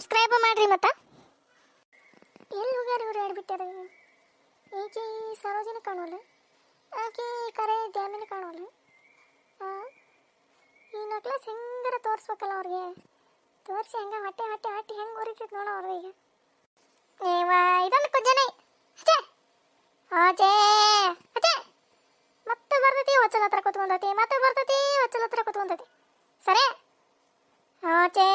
Subscribe ಮಾಡ್ರಿ ಮತ್ತ. ಎಲ್ಲಿ ಹೋಗ್ಯಾರ ಇವ್ರು ಹೇಳ್ಬಿಟ್ಟಾರ? ಈಕೆ ಸರೋಜಿನ ಕಾಣೋಲ್ಲ? ಆಕೆ ಕರೆ ದ್ಯಾಮಿನಿ ಕಾಣೋಲ್ಲ? ಈ ನಕ್ಲೆಸ್ ಹೆಂಗಾರ ತೋರಿಸ್ಬೇಕಲ್ಲ ಅವ್ರಿಗೆ? ತೋರಿಸಿ ಹಂಗೆ ಹೊಟ್ಟೆ ಹೊಟ್ಟೆ ಹೊಟ್ಟೆ ಹೆಂಗೆ ಉರಿತೈತೆ ನೋಡೋ ಅವ್ರಿಗೆ ಏವ ಇದೊಂದು ಕುಜ್ಜನೆ ಅಚ್ಚೆ ಆಚೆ ಅಚೆ ಮತ್ತೆ ಬರ್ತೈತಿ, ಹೊಚ್ಚಲ ಹತ್ರ ಕುತ್ಕೊಂಡೈತಿ, ಮತ್ತೆ ಬರ್ತೈತಿ, ಹೊಚ್ಚಲ ಹತ್ರ ಕುತ್ಕೊಂಡೈತಿ. ಸರಿ ಆಚೆ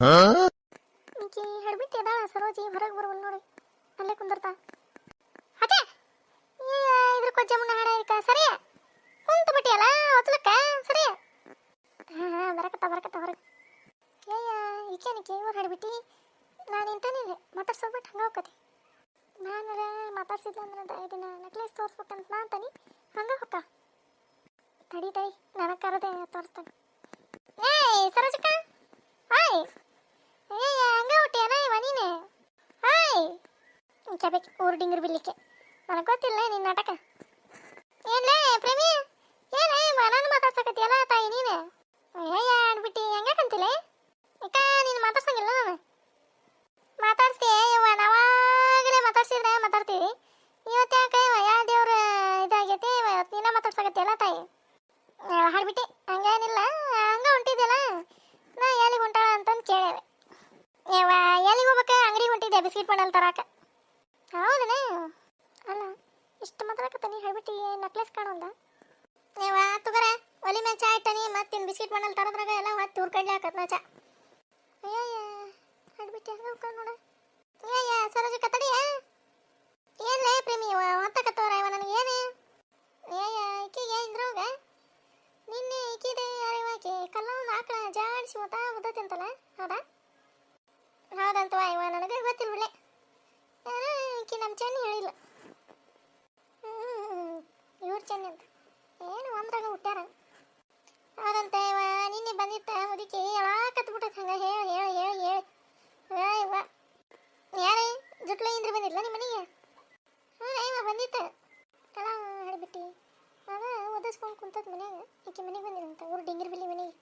ಈಕಿ ಹಿಡ್ಬಿಟ್ಟು ಇದಾಳ ಸರೋಜಿ, ಹೊರಗೆ ಬರುವಲ್ ನೋಡಿ. ಅಲ್ಲೇ ಕುಂದರ್ತಾ ಏಯಾ ಇದ್ರ ಕೊಜ್ಜೆ ಮುನ್ನ ಹಾಡ ಐತ, ಸರಿ? ಕುಂತ ಬಿಟ್ಟಿಯಲ್ಲ ಹೊತ್ಲಕ್ಕ, ಸರಿ? ಹಾ ಬರಕತ್ತ ಬರಕತ್ತ, ಹೊರಗೆ. ಏಯ್ಯ ಈಕೇನಿಕೆ ಇವ್ರು ಹಿಡ್ಬಿಟ್ಟು? ನಾನು ಇಂತಾನಿಲ್ಲ ಮಾತಾಡ್ಸೋದ್ಬಿಟ್ಟು ಹಂಗೆ ಹೋಗತಿ ನಾನು ಮಾತಾಡ್ಸಿದ್ಲ ಅಂದ್ರೆ ಇದನ್ನ ನೆಕ್ಲೆಸ್ ತೋರಿಸ್ಬೇಕಂತ ನಾ ಅಂತಾನಿ, ಹಂಗೆ ಹೊಕ್ಕ ತಡಿ ತಡಿ, ನನಗೆ ಕರೆದೆ ತೋರಿಸ್ತಾನೆ. ಏಯ್, ಸರೋಜಕ್ಕ ಹಾಯ್ ಏಯ್ ಹಂಗೆ ಹುಟ್ಟಿಯನ ಇವ ನೀನೆ ಹಾಯ್ ಕೆಬೇಕು ಊರು ಡಿಂಗ್ರು ಬಿಡ್ಲಿಕ್ಕೆ ನನಗೆ ಗೊತ್ತಿಲ್ಲ ನಿನ್ನ ನಾಟಕ ಏನ್ಲೇ ಪ್ರೇಮಿ ಏನೇ ನಾನು ಮಾತಾಡ್ಸಕತ್ತೀಯಲ್ಲ ತಾಯಿ ನೀನೆ ಏಯ್ಯ ಅನ್ಬಿಟ್ಟು ಹೆಂಗೆ ಕಂತಿಲೆ ಇಕ್ಕ ನೀನು ಮಾತಾಡ್ಸಂಗಿಲ್ಲ ನಾನು ಮಾತಾಡ್ಸ್ತೀಯ ಇವ ನಾವಾಗಲೇ ಮಾತಾಡ್ಸಿದ್ರೆ ಮಾತಾಡ್ತೀವಿ ಇವತ್ತು ಯಾಕೆ ಇವ ಯಾವ ದೇವ್ರ ಇದಾಗೈತಿ ಇವತ್ತು ನೀನ ಮಾತಾಡ್ಸಕತ್ತಿಯಲ್ಲ ತಾಯಿ ಹಾಡ್ಬಿಟ್ಟು ಹಂಗೇನಿಲ್ಲ ಹಂಗ ಹೊಂಟಿದ್ಯಲ್ಲ ನಾ ಎಲ್ಲಿಗೆ ಹೊಂಟಾಳ ಅಂತಂದು ಕೇಳಿದೆ ಯವ್ವ ಎಲ್ಲಿಗೆ ಹೋಗ್ಬೇಕ ಅಂಗಡಿಗೆ ಹೊಂಟಿದ್ದೆ ಬಿಸ್ಕಿಟ್ ಮಾಡಲ್ ತರಾಕ. ಹೌದನೇ? ಅಲ್ಲ, ಇಷ್ಟು ಮಾತಾಡಕತ್ತಾನಿ ಹೇಳ್ಬಿಟ್ಟು ನಕ್ಲೆಸ್ ಕಾಣೋಲ್ಲ ನೀವ ತುಗರ, ಒಲಿ ಮ್ಯಾಗ ಚಾ ಇಟ್ಟನಿ ಮತ್ತಿನ್ ಬಿಸ್ಕಿಟ್ ಮಾಡಲ್ ತರದ್ರಾಗ ಎಲ್ಲ ಹೊತ್ತು ಊರ್ ಕಡ್ಲಿ ಹಾಕತ್ ನಾ ಚಾ. ಅಯ್ಯಯ್ಯ ಹೇಳ್ಬಿಟ್ಟು ಹೆಂಗ ನೋಡ. ಅಯ್ಯಯ್ಯ ಸರೋಜ ಕತ್ತಡಿಯ ಏನ್ಲೇ ಪ್ರೇಮಿ ಇವ ಹೊತ್ತಕತ್ತವ್ರ ಇವ ನನಗೆ ಏನೇ ಅಯ್ಯಯ್ಯ ಈಕಿಗೆ ಇಂದ್ರೋಗ ನಿನ್ನೆ ಈಕಿದೆ ಯಾರಿವಾಕಿ ಕಲ್ಲೊಂದು ಆಕಳ ಜಾಡಿಸಿ ಮತ ಮುದ್ದತಿ ಅಂತಲ್ಲ ಹೌದಾ ಹೌದಂತವ ಇವ ನನಗೆ ಗೊತ್ತಿಲ್ಲ ಬಿಳೆ ಯಾರೋ ಈಕಿ ನಮ್ಮ ಚೆನ್ನಿ ಹೇಳಿಲ್ಲ ಇವ್ರು ಚೆನ್ನಿ ಅಂತ ಏನು ಒಂದ್ರಾಗ ಹುಟ್ಟ್ಯಾರ? ಹೌದಂತ ನಿನ್ನೆ ಬಂದಿತ್ತ ಮುದುಕಿ ಎಲ್ಲಾ ಬಿಟ್ಟತ್ ಹಂಗ, ಹೇಳಿ ಹೇಳಿ ಹೇಳಿ ಹೇಳಿ. ಇವ, ಯಾರೇ, ಜುಟ್ಲ ಇಂದ್ರ ಬಂದಿಲ್ಲ ನಿಮ್ಮ ಮನೆಗೆ? ಹಾಂ ಇವ ಬಂದಿತ್ತ. ಕಳ ಹಿಡ್ಬಿಟ್ಟು. ಅವ ಓದಿಸ್ಕೊಂಡು ಕುಂತದ ಮನ್ಯಾಗ, ಈಕೆ ಮನೆಗೆ ಬಂದಿರಂತ, ಊರು ಡಿಂಗಿರ್ ಬಿಲ್ಲಿ ಮನೆಗೆ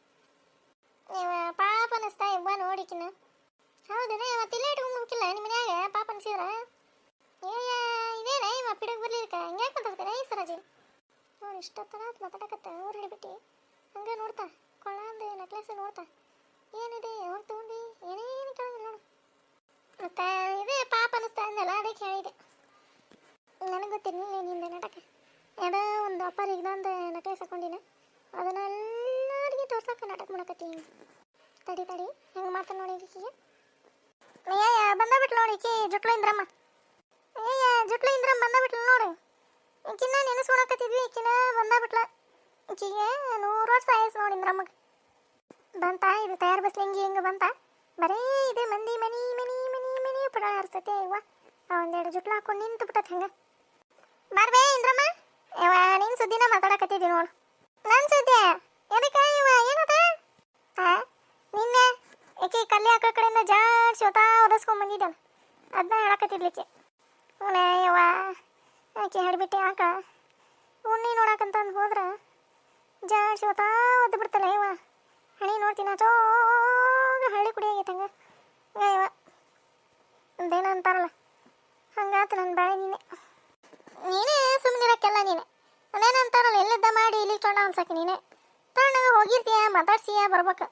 ಪಾಪ ಅನಿಸ್ತಾ ಇವ್ವ ನೋಡಿಕಿನ ಹೌದನ ಇವತ್ತು ಇಲ್ಲೇ ಇಟ್ಕೊಂಡು ಹೋಗಿಲ್ಲ ನಿಮ್ಮ ಮನ್ಯಾಗ ಪಾಪ ಅನ್ಸಿದ್ರ ಏಯ್ಯ ಇದೇನ ಇವ ಪಿಡಕ್ ಬರ್ಲಿಕ್ಕ ಹಂಗ್ಯಾಕೆ ಮಾತಾಡ್ತಾನೆ ಈ ಸರಾಜಿ ನೋಡಿ ಇಷ್ಟೊತ್ತನ ಮಾತಾಡಕತ್ತ ಊರು ಹಿಡಿಬಿಟ್ಟು ಹಂಗೆ ನೋಡ್ತಾ ಕೊಳ್ಳಂದು ನೆಕ್ಲೆಸ್ ನೋಡ್ತಾ. ಏನಿದೆ, ಅವ್ರು ತಗೊಂಡಿ, ಏನೇನು ಕೇಳಂಗಿಲ್ಲ ನೋಡು. ಮತ್ತೆ ಇದೇ ಪಾಪ ಅನಿಸ್ತಾ ಅಂದಲ್ಲ ಅದಕ್ಕೆ ಹೇಳಿದೆ. ನನಗೆ ಗೊತ್ತಿರಲಿಲ್ಲ ನಿಂದ ನಾಟಕ ಯಾವುದೋ ಒಂದು ಅಪ್ಪರ್ ಇದೊಂದು ನೆಕ್ಲೆಸ್ ಹಾಕೊಂಡಿನ. ಅದನ್ನ ಎಲ್ಲರಿಗೆ ತೋರ್ಸಕ್ಕೆ ನಾಟಕ ಮಾಡಕತ್ತೀನಿ ತಡಿ ತಡಿ, ಹೆಂಗೆ ಮಾಡ್ತಾನೆ ನೋಡಿ ಈಕಿಗೆ ಅಯ್ಯ ಬಂದಬಿಟ್ಲು ನೋಡಿ ಈಕಿ ಜುಟ್ಲು ಇಂದ್ರಮ್ಮ. ಅಯ್ಯ ಜುಟ್ಲು ಇಂದ್ರಮ್ಮ, ಬಂದಬಿಟ್ಲು ನೋಡು. ಈಕಿನ ನೆನೆಸ್ಕೊಳಕತ್ತಿದ್ವಿ ಈಕಿನ ಬಂದಾಬಿಟ್ಲ ಈಕಿಗೆ ನೂರು ವರ್ಷ ಆಯಸ್ ನೋಡಿ ನಮಗೆ ಬಂತ, ಇದು ತಯಾರು ಬಸ್ಲಿಂಗಿ ಹಿಂಗೆ ಬಂತ. ಬರೀ ಇದೆ ಮಂದಿ ಮನಿ ಮನಿ ಮನಿ ಮನಿ ಪುಡ ಹರಿಸ್ತೈತೆ ಇವ ಒಂದೆರಡು ಜುಟ್ಲ ಹಾಕೊಂಡು ನಿಂತು ಬಿಟ್ಟತ್ ಹಂಗೆ. ಬರ್ಬೇ ಇಂದ್ರಮ್ಮ. ಇವ ನಿನ್ ಸುದ್ದಿನ ಮಾತಾಡಕತ್ತಿದ್ವಿ ನೋಡು. ನನ್ನ ಸುದ್ದಿ? ಎದಕ್ಕೆ ಇವ? ಏನದ? ನಿನ್ನೆ ಈಕಿ ಕಲ್ಲಿ ಹಾಕೋ ಕಡೆಯಿಂದ ಜಾಡ್ಸಿ ಹೊತ್ತ ಒದಸ್ಕೊಂಡ್ ಬಂದಿದ್ದೆ ಅದನ್ನ ಹೇಳಕತ್ತಿದ್ಲಿಕ್ಕೆ ಅವನೇ ಯವ್ವ ಆಕೆ ಹಿಡ್ಬಿಟ್ಟೆ ಆಕ. ಉಣ್ಣಿ ನೋಡಕಂತಂದು ಹೋದ್ರ ಜಾಡ್ ಶಿವತಾ ಒದ್ದು ಬಿಡ್ತಲ್ಲ ಇವ. ಹಣಿ ನೋಡ್ತೀನಿ, ಚೋಗ ಹಳ್ಳಿ ಕುಡಿ ಆಗೈತೆ ಹಂಗ. ಇವ ಅದೇನ ಅಂತಾರಲ್ಲ, ಹಂಗಾತ ನನ್ನ ಬಾಳೆ ನೀನೆ. ನೀನೇ ಸುಮ್ಮನಿರಕ್ಕೆಲ್ಲ ನೀನೆ. ಅದೇನ ಅಂತಾರಲ್ಲ ಎಲ್ಲಿದ್ದ ಮಾಡಿ ಇಲ್ಲಿ ತೊಂಡ ಅನ್ಸಕ್ಕೆ ನೀನೆ. ತಣ್ಣಗ ಹೋಗಿರ್ತೀಯ, ಮಾತಾಡ್ಸಿಯ, ಬರ್ಬೇಕು.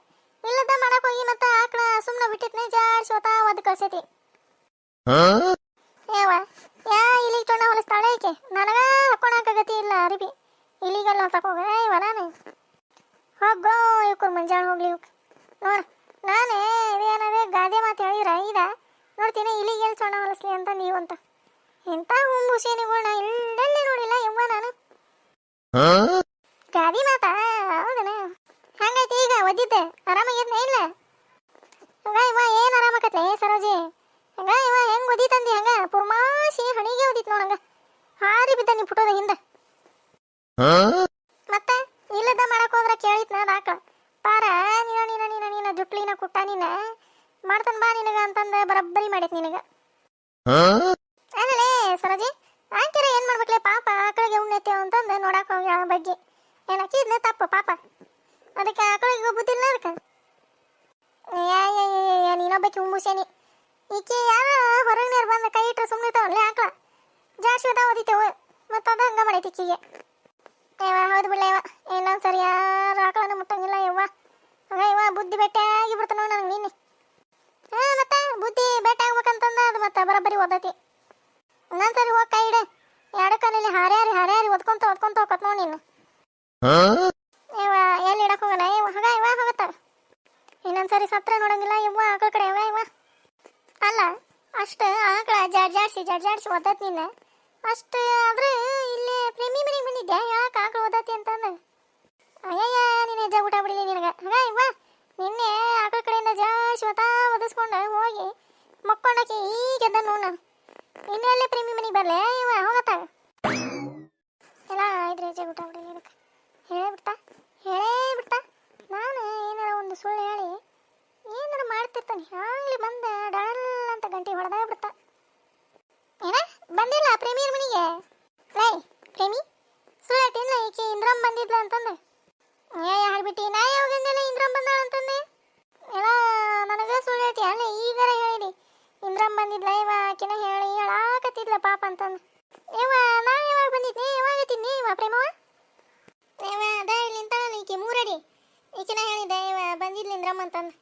ಇಲ್ಲದ ಮಾಡಕ್ ಹೋಗಿ ಮತ್ತ ಆಕಳ ಸುಮ್ಮನೆ ಬಿಟ್ಟಿದ್ನೆ ಜಾಡ್ ಶಿವತಾ ಒದ್ದು ಕಳ್ಸೈತಿ ಯಾವ ಯಾ ಇಲ್ಲಿಗೆ ತೊಂಡ ಹೊಲಿಸ್ತಾಳೆ ಈಕೆ ನನಗ ಹಾಕೊಳಕ ಗತಿ ಇಲ್ಲ ಅರಿಬಿ ಇಲ್ಲಿಗೆಲ್ಲ ತಕೋಗ ಇವ ನಾನು ಹೋಗೋ ಇವಕ್ಕೆ ಮುಂಜಾನೆ ಹೋಗ್ಲಿ ಇವಕ್ಕೆ ನೋಡು ನಾನೇ ಇದೇನದೇ ಗಾದೆ ಮಾತು ಹೇಳಿದ್ರ ಇದ? ನೋಡ್ತೀನಿ ಇಲ್ಲಿಗೆ ಎಲ್ಲಿ ಸೊಣ್ಣ ಹೊಲಿಸ್ಲಿ ಅಂತ ನೀವು ಅಂತ. ಎಂಥ ಹುಂಬುಸೇನಿಗಳ್ನ ಎಲ್ಲೆಲ್ಲಿ ನೋಡಿಲ್ಲ ಯವ್ವ ನಾನು? ಗಾದಿ ಮಾತಾ? ಹೌದನ? ಹಂಗೈತಿ ಈಗ ಒದ್ದಿದ್ದೆ? ಆರಾಮಾಗಿದ್ನ ಇಲ್ಲ? ಹಂಗ ಇವ ಏನು ಏ ಸರೋಜಿ? ಹಂಗ ಇವ ಹೆಂಗ್ ಒದಿತಂದಿ ಹಂಗ? ಪುರ್ಮಾಸಿ ಹಣಿಗೆ ಒದಿತ್ ನೋಡಂಗ ಹಾರಿ ಬಿದ್ದ ನೀ ಫೋಟೋದ ಹಿಂದೆ. ಮತ್ತೆ? ಇಲ್ಲದ ಮಾಡಕ್ ಹೋದ್ರ ನಾ ಅದಾಕ ಪಾರ ನೀನ ನೀನ ನೀನ ನೀನ ಜುಟ್ಲಿನ ಕುಟ್ಟ ನೀನ. ಮಾಡ್ತಾನ ಬಾ ನಿನಗ ಅಂತಂದ ಬರಬ್ಬರಿ ಮಾಡೈತ್ ನಿನಗ. ಆಮೇಲೆ ಸರೋಜಿ ಆಂಟಿರ ಏನ್ ಮಾಡ್ಬೇಕ್ಲೆ ಪಾಪ ಆಕಳಿಗೆ ಉಣ್ಣೈತೆ ಅಂತಂದು ನೋಡಕ್ ಹೋಗಿ ಆ ಬಗ್ಗೆ ಏನ್ ಹಾಕಿದ್ನ ತಪ್ಪು ಪಾಪ ಅದಕ್ಕೆ ಆಕಳಿಗೆ ಬುದ್ಧಿಲ್ಲ ಅದಕ್ಕೆ ನೀನೊಬ್ಬಕ್ಕೆ ಹುಂಬುಸೇನಿ ಈಕೆ ಯಾರ ಹೊರಗಿನವ್ರು ಬಂದ ಕೈ ಇಟ್ರೆ ಸುಮ್ಮನೆ ಇರ್ತಾವಲ್ಲ ಆಕಳ ಜಾಸ್ತಿ ಅದಾವ ಓದಿತೇವು ಮತ್ತು ಅದು ಹಂಗ ಮಾಡೈತಿ ಈಕಿಗೆ ಯವ್ವ ಹೌದು ಬಿಡ್ಲ ಯವ್ವ ಇನ್ನೊಂದು ಸರಿ ಯಾರು ಆಕಳನ್ನ ಮುಟ್ಟಂಗಿಲ್ಲ ಯವ್ವ ಹಂಗ ಯವ್ವ ಬುದ್ಧಿ ಬೆಟ್ಟಾಗಿ ಬಿಡ್ತಾನ ನನಗೆ ನೀನೆ ಹಾಂ ಮತ್ತೆ ಬುದ್ಧಿ ಬೆಟ್ಟ ಆಗ್ಬೇಕಂತಂದ ಅದು ಮತ್ತೆ ಬರೋಬ್ಬರಿ ಓದೈತಿ ಇನ್ನೊಂದು ಸರಿ ಹೋಗಿ ಕೈ ಇಡೆ ಎರಡು ಕಾಲಲ್ಲಿ ಹಾರ್ಯಾರಿ ಹಾರ್ಯಾರಿ ಒದ್ಕೊಂತ ಒದ್ಕೊಂತ ಹೋಗತ್ ನೋಡಿ ನೀನು ಇವ ಎಲ್ಲಿ ಇಡಕ್ ಹೋಗಲ್ಲ ಇವ ಹಾಗ ಇವ ಹೋಗತ್ತ ಇನ್ನೊಂದ್ಸರಿ ಸತ್ರ ನೋಡಂಗಿಲ್ಲ ಇವ ಆಕಳ ಕಡೆ ಇವ ಇವ ಅಲ್ಲ ಅಷ್ಟು ಆಕಳ ಜಾಡ್ ಜಾಡ್ಸಿ ಜಾಡ್ ಜಾಡ್ಸಿ ಓದತ್ ನಿನ್ನ ಅಷ್ಟು ಆದ್ರೆ ಇಲ್ಲಿ ಪ್ರೇಮಿ ಮನೆಗೆ ಬಂದಿದ್ದೆ ಯಾಕೆ ಆಕಳ ಓದತಿ ಅಂತಂದ ಅಯ್ಯಯ್ಯ, ನೀನು ಹೆಜ್ಜೆ ಊಟ ಬಿಡಿದೆ ನಿನಗೆ. ಹಾಗ ವಾ ನಿನ್ನೆ ಆಕಳ ಕಡೆಯಿಂದ ಜಾಸ್ತಿ ಓದಾ ಓದಿಸ್ಕೊಂಡು ಹೋಗಿ ಮಕ್ಕೊಂಡಕ್ಕೆ ಈಗ ಎದ್ದ ನೋಡ ನಾನು. ಇನ್ನೆಲ್ಲೇ ಪ್ರೇಮಿ ಮನೆಗೆ ಬರಲೇ? ಇವ ಹೋಗತ್ತಾಗ ಎಲ್ಲ ಇದ್ರೆ ಹೆಜ್ಜೆ ಊಟ ಬಿಡಲಿ ಅದಕ್ಕೆ ಹೇಳೇ ಬಿಡ್ತಾ ಹೇಳೇ ಬಿಡ್ತಾ ನಾನು ಏನಾರ ಒಂದು ಸುಳ್ಳು ಹೇಳಿ ಏನಾರ ಮಾಡ್ತಿರ್ತಾನೆ ಆಗ್ಲಿ ಬಂದ ಡಾಲ್ ಅಂತ ಗಂಟೆ ಹೊಡೆದ ಬಿಡ್ತಾ ಏನ ಬಂದಿಲ್ಲ ಪ್ರೇಮಿಯರ್ ಮನೆಗೆ ಲೈ ಪ್ರೇಮಿ ಸುಳ್ಳು ಹೇಳ್ತೀನಿಲ್ಲ ಈಕೆ ಇಂದ್ರಮ್ ಬಂದಿದ್ಲ ಅಂತಂದೆ ಏ ಹೇಳ್ಬಿಟ್ಟಿ ನಾ ಯಾವಾಗಂದೆಲ್ಲ ಇಂದ್ರಮ್ ಬಂದಾಳ ಅಂತಂದೆ ಎಲ್ಲ ನನಗೆ ಸುಳ್ಳು ಹೇಳ್ತೀಯ ಅಲ್ಲ ಈಗಾರ ಹೇಳಿದಿ ಇಂದ್ರಮ್ ಬಂದಿದ್ಲ ಇವ ಆಕಿನ ಹೇಳಿ ಹೇಳಾಕತ್ತಿದ್ಲ ಪಾಪ ಅಂತಂದು, ಯವ್ವ ನಾ ಯಾವಾಗ ಬಂದಿದ್ನಿ? ಯಾವಾಗ ತಿನ್ನಿ ಇವ ಪ್ರೇಮವ ಇವ ಅದ ಇಲ್ಲಿ ನಿಂತಾಳಲ್ಲ ಈಕೆ ಮೂರಡಿ. ಈಕಿನ ಹೇಳಿದ್ದೆ ಇವ ಬಂದಿದ್ಲಿ ಇಂದ್ರಮ್ಮ ಅಂತಂದು.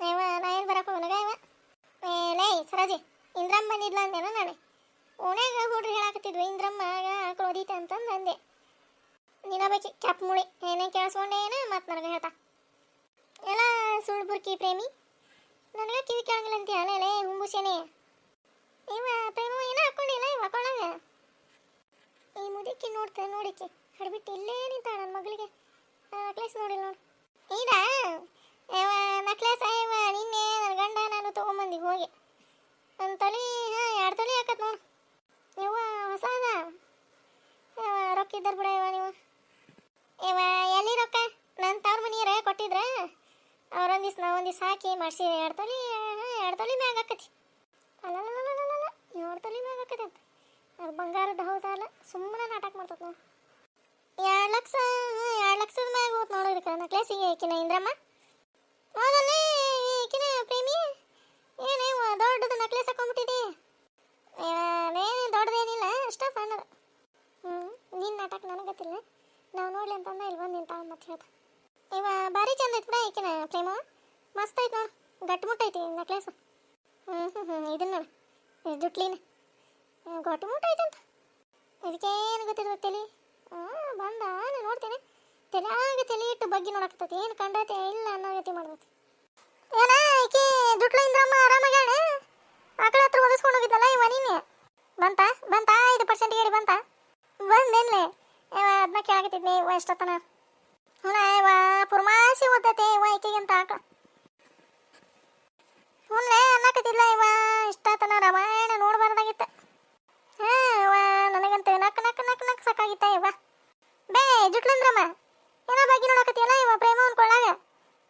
ಇವ ನಾ ಏನು ಹೋಗನಗ ಇವ ಏ, ಲೇ, ಸರೋಜಿ, ಇಂದ್ರಮ್ಮ ಬಂದಿದ್ಲ ಅಂದೇನ ನಾನು ಓಣ್ಯಾಗ ಹುಡ್ರಿ ಕೇಳಾಕತ್ತಿದ್ಲು ಇಂದ್ರಮ್ಮ ಆಕಳು ಓದೀತ ಅಂತಂದು ಅಂದೆ. ನಿನ್ನ ಬಗ್ಗೆ ಕ್ಯಾಪ್ ಮುಳಿ, ಏನೇ ಕೇಳಿಸ್ಕೊಂಡೇನ ಮತ್ತು ನನಗೆ ಹೇಳ್ತಾ. ಎಲ್ಲ ಸುಳ್ಳು ಬುರ್ಕಿ ಪ್ರೇಮಿ, ನನಗೆ ಕಿವಿ ಕೇಳಂಗಿಲ್ಲ ಅಂತೀಯ? ಅಲ್ಲೇ ಲೇ ಹುಂಬುಸೇನೆ ಇವ ಪ್ರೇಮ ಏನೋ ಹಾಕೊಂಡಿಲ್ಲ ಇವ ಹಾಕೊಂಡಂಗ ಈ ಮುದುಕಿ ನೋಡ್ತಾ, ನೋಡಿಕೆ. ಹಡ್ಬಿಟ್ಟು ಇಲ್ಲೇ ನಿಂತಾಳ ನನ್ನ ಮಗಳಿಗೆ. ನಕ್ಲೇಸ್ ನೋಡಿಲ್ಲ ನೋಡಿ. ಈಗ ನಕ್ಲೇಸ್ ಇವ ನಿನ್ನೆ ನನ್ನ ಗಂಡ ನಾನು ತೊಗೊಂಬಂದಿ ಹೋಗಿ. ನನ್ನ ತಲೆ, ಹಾಂ, ಎರಡು ತಲೆ ಹಾಕತ್ ನೋಡು. ಇವ ಹೊಸದ? ಇವ ರೊಕ್ಕ ಇದ್ದಾರೆ ಬಿಡ ಇವ ನೀವು. ಇವ ಎಲ್ಲಿ ರೊಕ್ಕ? ನನ್ನ ತವ್ರ ಮನೆಯರ ಕೊಟ್ಟಿದ್ರ? ಅವ್ರೊಂದಿವ್ಸ ನಾ ಒಂದಿವ್ಸ ಹಾಕಿ ಮಾಡಿಸಿ ಎರಡು ತೊಲಿ ಎರಡು ತೊಲಿ ಮ್ಯಾಗ ಆಕತಿ ಅಲ್ಲಲ್ಲ ಎರಡು ತೊಲಿ ಮ್ಯಾಗ ಆಕತಿ ಅಂತ ಅದು ಬಂಗಾರದ ಹೌದಲ್ಲ ಸುಮ್ಮನೆ ನಾಟಕ ಮಾಡ್ತದ ನಾವು ಎರಡು ಲಕ್ಷ, ಎರಡು ಲಕ್ಷದ ಮ್ಯಾಗ ಹೋತ್ ನೋಡು ಇದಕ್ಕೆ. ನಕ್ಲೇಸಿಗೆ ಈಕಿನ ಇಂದ್ರಮ್ಮ. ಹೌದಲ್ಲ ಈಕಿನ ಪ್ರೇಮಿ. ಏನೇವ ದೊಡ್ಡದು ನಕ್ಲೇಸ್ ಹಾಕೊಂಡ್ಬಿಟ್ಟಿದೆ. ಅದೇನು ದೊಡ್ಡದೇನಿಲ್ಲ, ಅಷ್ಟ ಸಣ್ಣದು. ಹ್ಞೂ ನಿನ್ನ ನಾಟಕ ನನಗೆ ಗೊತ್ತಿಲ್ಲ. ನಾವು ನೋಡ್ಲಿ ಅಂತಂದ ಇಲ್ಲಿ ಬಂದು ನಿಂತಾಳ ಮತ್ತೆ ಹೇಳ್ದ. ಇವ ಭಾರಿ ಚಂದ ಐತಿ ಬಿಡ ಈಕಿನ ಪ್ರೇಮ. ಮಸ್ತ್ ಐತಿ ನೋಡು. ಗಟ್ಟಿ ಮುಟ್ಟೈತಿ ನಕ್ಲೇಸ್ ಹ್ಞೂ ಹ್ಞೂ ಹ್ಞೂ ಇದನ್ನ ನೋಡು. ಇದು ಜುಟ್ಲಿನ ಗಟ್ಟು ಮುಟ್ಟ ಐತಂತ ಇದಕ್ಕೇನು ಗೊತ್ತಿರ್ತದೆ ತಲೆ? ಬಂದ ನಾನು ನೋಡ್ತೇನೆ. ತಲೆಯಾಗ ತಲೆ ಇಟ್ಟು ಬಗ್ಗೆ ನೋಡಕತ್ತೈತಿ. ಏನು ಕಂಡೈತೆ? ಇಲ್ಲ ಅನ್ನೋ ಗತಿ ಮಾಡ್ತೈತಿ ಏನ, ಈಕೆ ದುಡ್ಲು ಇಂದ್ರಮ್ಮ ಆರಾಮಾಗ್ಯಾಳ? ಆಕಳ ಹತ್ರ ಒದಿಸ್ಕೊಂಡು ಹೋಗಿದ್ದಲ್ಲ ಇವ ನೀನೆ ಬಂತ? ಬಂತ? ಐದು ಪರ್ಸೆಂಟ್ ಹೇಳಿ ಬಂತ? ಬಂದೇನ್ಲೆ ಇವ ಅದನ್ನ ಕೇಳಾಕತ್ತಿದ್ನಿ, ಇವ ಎಷ್ಟೊತ್ತನ? ಹ್ಞೂ ಇವ ಪುರ್ಮಾಸಿ ಓದತ್ತೆ ಇವ ಅಂತ ಆಕಳ ಹ್ಞೂ ಅನ್ನಕತ್ತಿದ್ಲ ಇವ ಇಷ್ಟತನ ರಾಮಾಯಣ ನೋಡ್ಬಾರ್ದಾಗಿತ್ತ ಹಾ ಇವ ನನಗಂತ ನಕ್ ನಕ್ ನಕ್ ನಕ್ ಸಾಕಾಗಿತ್ತ ಇವ ಬೇ ಜುಟ್ಲಂದ್ರಮ್ಮ ಏನೋ ಬಗ್ಗೆ ನೋಡಕತ್ತಿಯಲ್ಲ ಇವ ಪ್ರೇಮ ಅನ್ಕೊಳ್ಳಾಗ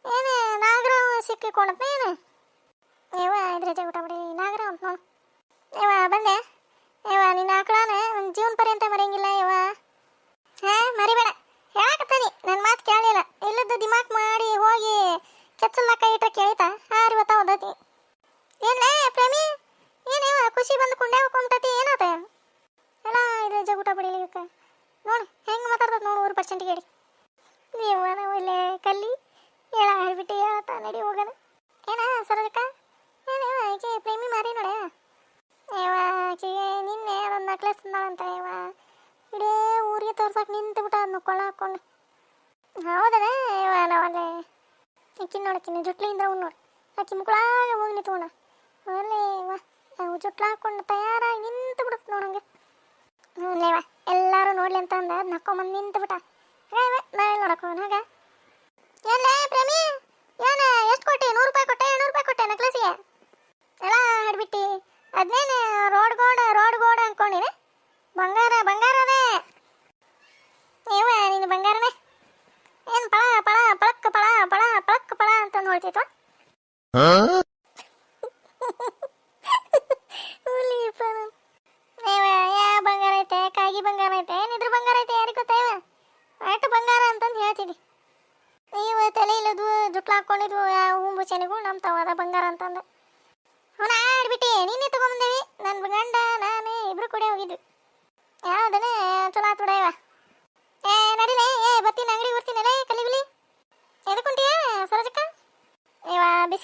ಏನೇ ನಾಗರ ಸಿಕ್ಕಿಕೊಂಡತ್ನ ಏನು ಇವ ಇದ್ರ ಊಟ ಬಿಡಿ ನಾಗರ ಅಂತ ನೋಡು ಇವ ಬಂದೆ ಇವ ನಿನ್ನ ಆಕಳನ ಒಂದು ಜೀವನ ಪರ್ಯಂತ ಮರೆಯಂಗಿಲ್ಲ ಇವ ಹಾ ಮರಿಬೇಡ ಹೇಳಕತ್ತಾನಿ ನನ್ನ ಮಾತು ಕೇಳಲಿಲ್ಲ ಇಲ್ಲದ ದಿಮಾಕ್ ಮಾಡಿ ಹೋಗಿ ಕೆಚ್ಚಲ್ದ ಕೈ ಕೇಳಿತಾ? ಕೇಳಿತ ಹಾರಿ ಬತ್ತ ಏನ್ಲೇ ಪ್ರೇಮಿ ಏನೇವ ಖುಷಿ ಬಂದು ಕುಂಡೆ ಹೋಗ್ಕೊಂಬಿಟ್ಟತಿ ಏನಾತ? ಎಲ್ಲ ಇದ್ರ ಜಗುಟ ಬಿಡಿಲಿಕ್ಕ ನೋಡು, ಹೆಂಗೆ ಮಾತಾಡ್ತದ ನೋಡು ಊರು ಪರ್ಸೆಂಟ್ ಹೇಳಿ ನೀವು ಇಲ್ಲೇ ಕಲ್ಲಿ ಹೇಳ ಹೇಳ್ಬಿಟ್ಟು ಹೇಳತ್ತ, ನಡಿ ಹೋಗೋಣ ಏನ, ಸರೋಜಕ್ಕ? ಏನೇವ ಆಕೆ ಪ್ರೇಮಿ ಮಾರಿ ನೋಡ. ಏವ ಆಕೆಗೆ ನಿನ್ನೆ ಅದೊಂದು ನಕ್ಲೆಸ್ ತಂದಾಳಂತ ಏವಾ ಇಡೀ ಊರಿಗೆ ತೋರ್ಸಕ್ಕೆ ನಿಂತು ಬಿಟ್ಟ ಅದನ್ನ ಕೊಳ್ಳ ಹಾಕೊಂಡು ಹೌದನ ಇವ ನಾವಲ್ಲೇ ಆಕಿನ ನೋಡಕ್ಕಿನ ಜುಟ್ಲಿಂದ ಅವ್ನು ನೋಡಿ. ಆಕಿ ಮುಕ್ಕಳಾಗ ಹೋಗಿ ನಿಂತ್ಕೊಂಡ. ಅಲ್ಲೇ ವಾ ನಾವು ಜುಟ್ಲ ಹಾಕೊಂಡು ತಯಾರಾಗಿ ನಿಂತು ಬಿಡುತ್ತೆ ನೋಡಂಗೆ ಹ್ಞೂಲೇವ ಎಲ್ಲರೂ ನೋಡ್ಲಿ ಅಂತ ಅಂದ ನಕ್ಕೊಂಬಂದು ನಿಂತು ಬಿಟ್ಟ. ಹಾಗ ನಾಳೆ ನೋಡಕ್ಕೆ ಹೋಗೋಣ, ಹಾಗ? ಏನ್ಲೇ ಪ್ರೇಮಿ? ಏನ, ಎಷ್ಟು ಕೊಟ್ಟೆ? ನೂರು ರೂಪಾಯಿ ಕೊಟ್ಟೆ ನೂರು ರೂಪಾಯಿ ಕೊಟ್ಟೆ ನಕ್ಲೇಸಿಗೆ ಎಲ್ಲ ಹಿಡ್ಬಿಟ್ಟು. ಅದನ್ನೇನೆ ರೋಡ್ ಗೋಡ ರೋಡ್ ಗೋಡ ಅನ್ಕೊಂಡಿನಿ ಬಂಗಾರ ಬಂಗಾರನೇ ಬಂಗಾರ ಐತೆ, ಕಾಗಿ ಬಂಗಾರ ಐತೆ ಏನಿದ್ರ ಬಂಗಾರ ಐತೆ, ಯಾರಿಗೆ ಗೊತ್ತಾ ಇವ? ಅಷ್ಟು ಬಂಗಾರ ಅಂತಂದು ಹೇಳ್ತೀನಿ. ನೀವು ತಲೆ ಇಲ್ಲದು ಜುಟ್ಲ ಹಾಕೊಂಡಿದ್ವು ಹೂಂಬು ನಮ್ಮ ತವಾದ ಬಂಗಾರ ಅಂತಂದು. ಅವನ ಆಡ್ಬಿಟ್ಟೆ, ನಿನ್ನೆ ತಗೊಂಬಂದೇವಿ. ನನ್ನ ಗಂಡ, ನಾನೇ ಇಬ್ರು ಕೂಡ ಹೋಗಿದ್ವಿ ಯಾವುದನೇ ಚಲೋ ಆತ್ ಬಿಡ ಇವ ಏ ನಡಿಲೆ ಏ ಬರ್ತೀನಿ ಅಂಗಡಿ ಬರ್ತೀನಲ್ಲ ಕಲಿಗುಲಿ ಎದಕ್ಕೆ ಹೊಂಟಿಯ ಸರೋಜಕ್ಕ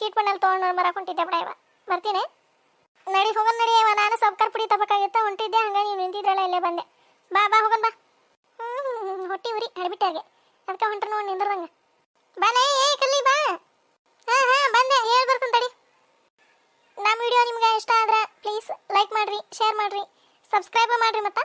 ಬಿಸ್ಕಿಟ್ ಬಣ್ಣಲ್ಲಿ ತೊಗೊಂಡು ಬರಕ್ಕೆ ಹೊಂಟಿದ್ದೆ ಬಿಡ ಇವ. ಬರ್ತೀನಿ. ನಡಿ ಹೋಗೋಣ ನಡಿ ಇವ. ನಾನು ಸಬ್ಕರ್ ಪುಡಿ ತಗೋಬೇಕಾಗಿತ್ತ, ಹೊಂಟಿದ್ದೆ. ಹಂಗ ನೀವು ನಿಂತಿದ್ರಲ್ಲ, ಇಲ್ಲೇ ಬಂದೆ. ಬಾ ಬಾ ಹೋಗೋಣ ಬಾ. ಹ್ಞೂ ಹೊಟ್ಟಿ ಉರಿ ಹಡಿಬಿಟ್ಟಾಗೆ ಅದಕ್ಕೆ ಹೊಂಟ್ರ ನೋಡಿ ನಿಂದ್ರದಂಗ. ಬಾನೆ ಏ, ಕಲ್ಲಿ, ಬಾ. ಹಾಂ ಹಾಂ, ಬಂದೆ. ಹೇಳಿ, ಬರ್ತೀನಿ ತಡಿ. ನಮ್ಮ ವಿಡಿಯೋ ನಿಮ್ಗೆ ಇಷ್ಟ ಆದ್ರೆ ಪ್ಲೀಸ್ ಲೈಕ್ ಮಾಡ್ರಿ ಶೇರ್ ಮಾಡಿರಿ ಸಬ್ಸ್ಕ್ರೈಬ್ ಮಾಡ್ರಿ ಮತ್ತೆ.